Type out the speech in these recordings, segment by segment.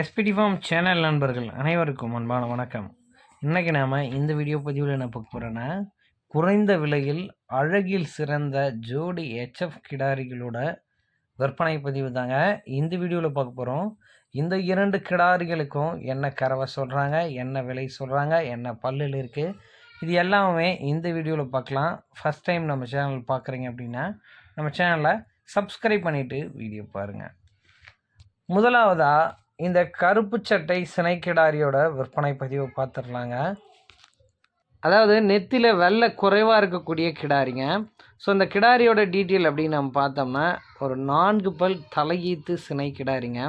SPD form channel நண்பர்கள் அனைவருக்கும் அன்பான வணக்கம். இன்றைக்கி நாம் இந்த வீடியோ பதிவில் என்ன பார்க்க போகிறோன்னா குறைந்த விலையில் அழகில் சிறந்த ஜோடி ஹெச்எஃப் கிடாரிகளோட விற்பனை பதிவு தாங்க இந்த வீடியோவில் பார்க்க போகிறோம் இந்த இரண்டு கிடாரிகளுக்கும் என்ன கறவை சொல்கிறாங்க என்ன விலை சொல்கிறாங்க என்ன பல்லில் இருக்குது இது எல்லாமே இந்த வீடியோவில் பார்க்கலாம். ஃபஸ்ட் டைம் நம்ம சேனல் பார்க்குறீங்க அப்படின்னா நம்ம சேனலை சப்ஸ்கிரைப் பண்ணிவிட்டு வீடியோ பாருங்கள் முதலாவதாக இந்த கருப்பு சட்டை சினைக்கிடாரியோட விற்பனை பதிவை பார்த்துடலாங்க. அதாவது நெத்தியில் வெள்ளை குறைவாக இருக்கக்கூடிய கிடாரிங்க. ஸோ இந்த கிடாரியோட டீட்டெயில் அப்படின்னு நம்ம பார்த்தோம்னா ஒரு நான்கு பல் தலையீத்து சினை கிடாரிங்க.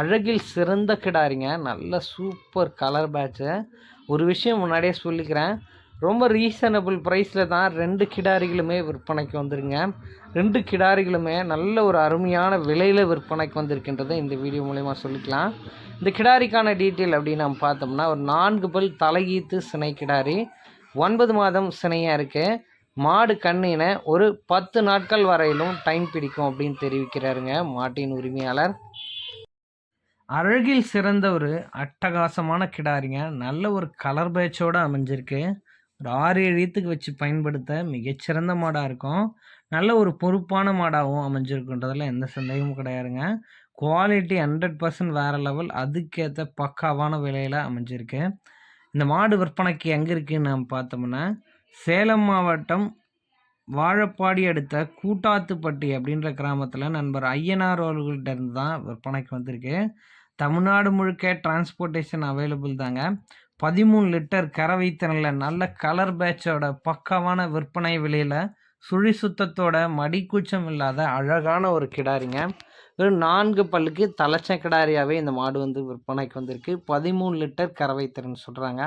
அழகில் சிறந்த கிடாரிங்க. நல்ல சூப்பர் கலர் பேட்சு. ஒரு விஷயம் முன்னாடியே சொல்லிக்கிறேன். ரொம்ப ரீசனபிள் ப்ரைஸில் தான் ரெண்டு கிடாரிகளுமே விற்பனைக்கு வந்துருங்க. ரெண்டு கிடாரிகளுமே நல்ல ஒரு அருமையான விலையில் விற்பனைக்கு வந்திருக்கின்றதை இந்த வீடியோ மூலயமா சொல்லிக்கலாம். இந்த கிடாரிக்கான டீட்டெயில் அப்படின்னு நம்ம பார்த்தோம்னா ஒரு நான்கு பல் தலையீத்து சினை கிடாரி ஒன்பது மாதம் சினையாக இருக்குது மாடு கண்ணின ஒரு பத்து நாட்கள் வரையிலும் டைம் பிடிக்கும் அப்படின்னு தெரிவிக்கிறாருங்க மாட்டின் உரிமையாளர். அழகில் சிறந்த ஒரு அட்டகாசமான கிடாரிங்க. நல்ல ஒரு கலர் பேட்சோடு அமைஞ்சிருக்கு. ஒரு ஆறு ஏழு ஈத்துக்கு வச்சு பயன்படுத்த மிகச்சிறந்த மாடாக இருக்கும். நல்ல ஒரு பொறுப்பான மாடாகவும் அமைஞ்சிருக்குன்றதில் எந்த சந்தேகமும் கிடையாதுங்க. குவாலிட்டி ஹண்ட்ரட் பர்சன்ட் வேறு லெவல் அதுக்கேற்ற பக்காவான விலையில் அமைஞ்சிருக்கு. இந்த மாடு விற்பனைக்கு எங்கே இருக்குதுன்னு நம்ம பார்த்தோம்னா சேலம் மாவட்டம் வாழப்பாடி அடுத்த கூட்டாத்துப்பட்டி அப்படின்ற கிராமத்தில் நண்பர் ஐயனார் அவர்கள்ட்ட இருந்து தான் விற்பனைக்கு வந்திருக்கு. தமிழ்நாடு முழுக்க டிரான்ஸ்போர்ட்டேஷன் அவைலபிள் தாங்க. பதிமூணு லிட்டர் கறவை நல்ல கலர் பேட்சோட பக்காவான விற்பனை விலையில் சுழி சுத்தத்தோட மடிக்கூச்சம் இல்லாத அழகான ஒரு கிடாரிங்க. வெறும் நான்கு பல்லுக்கு தலைச்ச கிடாரியாகவே இந்த மாடு வந்து விற்பனைக்கு வந்திருக்கு. பதிமூணு லிட்டர் கறவை திறன் சொல்கிறாங்க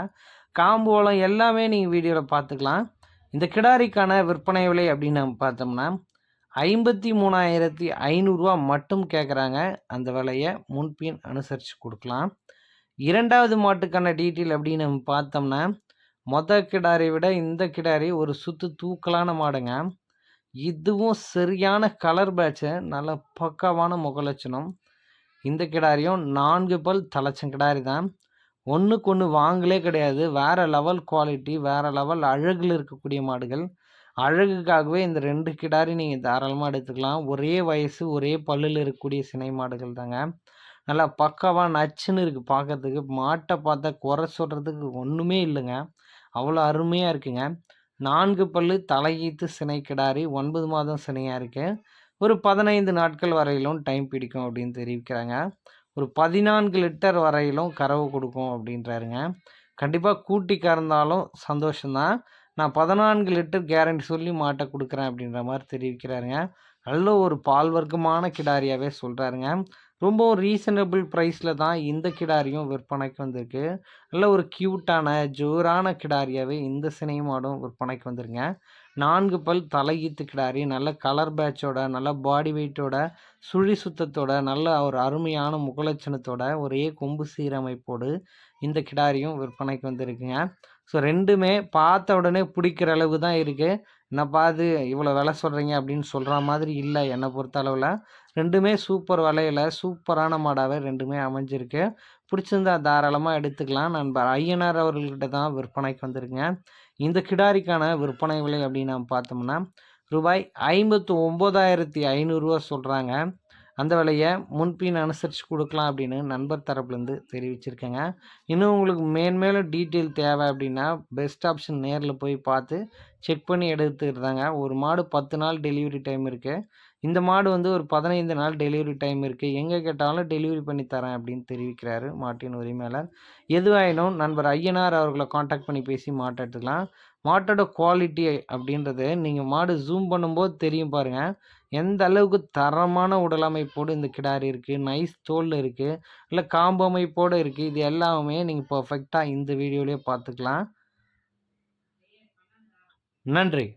காம்போலம் எல்லாமே நீங்கள் வீடியோவில் பார்த்துக்கலாம். இந்த கிடாரிக்கான விற்பனை விலை அப்படின்னு நம்ம பார்த்தோம்னா ஐம்பத்தி மூணாயிரத்தி ஐநூறுரூவா மட்டும் கேட்குறாங்க அந்த விலையை முன்பின் அனுசரித்து கொடுக்கலாம். இரண்டாவது மாட்டுக்கான டீட்டெயில் அப்படின்னு நம்ம பார்த்தோம்னா மொத கிடாரை விட இந்த கிடாரி ஒரு சுத்து தூக்கலான மாடுங்க. இதுவும் சரியான கலர் பேட்சு நல்ல பக்காவான முகலட்சணம். இந்த கிடாரியும் நான்கு பல் தலைச்சம் கிடாரி தான். ஒன்றுக்கு ஒன்று வாங்கலே கிடையாது. வேறு லெவல் குவாலிட்டி வேறு லெவல் அழகில் இருக்கக்கூடிய மாடுகள். அழகுக்காகவே இந்த ரெண்டு கிடாரி நீங்கள் தாராளமாக எடுத்துக்கலாம். ஒரே வயசு ஒரே பல்லில் இருக்கக்கூடிய சினை மாடுகள் தாங்க. நல்லா பக்காவாக நச்சுன்னு இருக்குது பார்க்கறதுக்கு மாட்டை பார்த்தா குறை சொல்கிறதுக்கு ஒன்றுமே இல்லைங்க. அவ்வளோ அருமையாக இருக்குங்க. நான்கு பல்லு தலையீத்து சினை கிடாரி ஒன்பது மாதம் சினையாக இருக்குது ஒரு பதினைந்து நாட்கள் வரையிலும் டைம் பிடிக்கும் அப்படின்னு தெரிவிக்கிறாங்க. ஒரு பதினான்கு லிட்டர் வரையிலும் கறவு கொடுக்கும் அப்படின்றாருங்க. கண்டிப்பாக கூட்டி கறந்தாலும் சந்தோஷம்தான். நான் பதினான்கு லிட்டர் கேரண்டி சொல்லி மாட்டை கொடுக்குறேன் அப்படின்ற மாதிரி தெரிவிக்கிறாருங்க. நல்ல ஒரு பால் வர்க்கமான கிடாரியாகவே சொல்கிறாருங்க ரொம்பவும் ரீசனபிள் ப்ரைஸில் தான் இந்த கிடாரியும் விற்பனைக்கு வந்திருக்கு. நல்ல ஒரு க்யூட்டான ஜோரான கிடாரியாகவே இந்த சினிமாடும் விற்பனைக்கு வந்துருங்க. நான்கு பல் தலையீத்து கிடாரி நல்ல கலர் பேட்சோட நல்ல பாடி வெயிட்டோட சுழி சுத்தத்தோட நல்ல ஒரு அருமையான முகலட்சணத்தோட ஒரே கொம்பு சீரமைப்போடு இந்த கிடாரியும் விற்பனைக்கு வந்திருக்குங்க. ஸோ ரெண்டுமே பார்த்த உடனே பிடிக்கிற அளவு தான் இருக்குது என்னப்பா அது இவ்வளோ விலை சொல்கிறீங்க அப்படின்னு சொல்கிற மாதிரி இல்லை என்னை பொறுத்த அளவில். ரெண்டுமே சூப்பர் விலையில் சூப்பரான மாடாகவே ரெண்டுமே அமைஞ்சிருக்கு. பிடிச்சிருந்தா தாராளமாக எடுத்துக்கலாம். நண்பர் ஐயனார் அவர்கள்கிட்ட தான் விற்பனைக்கு வந்திருங்க இந்த கிடாரிக்கான விற்பனை விலை அப்படின்னு நம்ம பார்த்தோம்னா ரூபாய் ஐம்பத்து ஒம்பதாயிரத்தி ஐநூறுரூவா சொல்கிறாங்க அந்த விலையை முன்பின் அனுசரித்து கொடுக்கலாம் அப்படின்னு நண்பர் தரப்புலேருந்து தெரிவிச்சிருக்கேங்க. இன்னும் உங்களுக்கு மேன்மேலும் டீட்டெயில் தேவை அப்படின்னா பெஸ்ட் ஆப்ஷன் நேரில் போய் பார்த்து செக் பண்ணி எடுத்துக்கிறதாங்க ஒரு மாடு பத்து நாள் டெலிவரி டைம் இருக்குது இந்த மாடு வந்து ஒரு பதினைந்து நாள் டெலிவரி டைம் இருக்குது எங்கே கேட்டாலும் டெலிவரி பண்ணி தரேன் அப்படின்னு தெரிவிக்கிறாரு மாட்டின் உரிமையாளர். எதுவாயினும் நண்பர் ஐயனார் அவர்களை காண்டாக்ட் பண்ணி பேசி மாட்டை எடுத்துக்கலாம். மாட்டோட குவாலிட்டி அப்படின்றது நீங்கள் மாடு ஜூம் பண்ணும்போது தெரியும் பாருங்கள் எந்த அளவுக்கு தரமான உடலமைப்போடு இந்த கிடாரி இருக்குது நைஸ் தோல் இருக்குது இல்லை காம்பு அமைப்போடு இருக்குது இது எல்லாமே நீங்கள் பர்ஃபெக்டாக இந்த வீடியோலேயே பார்த்துக்கலாம். நன்றி.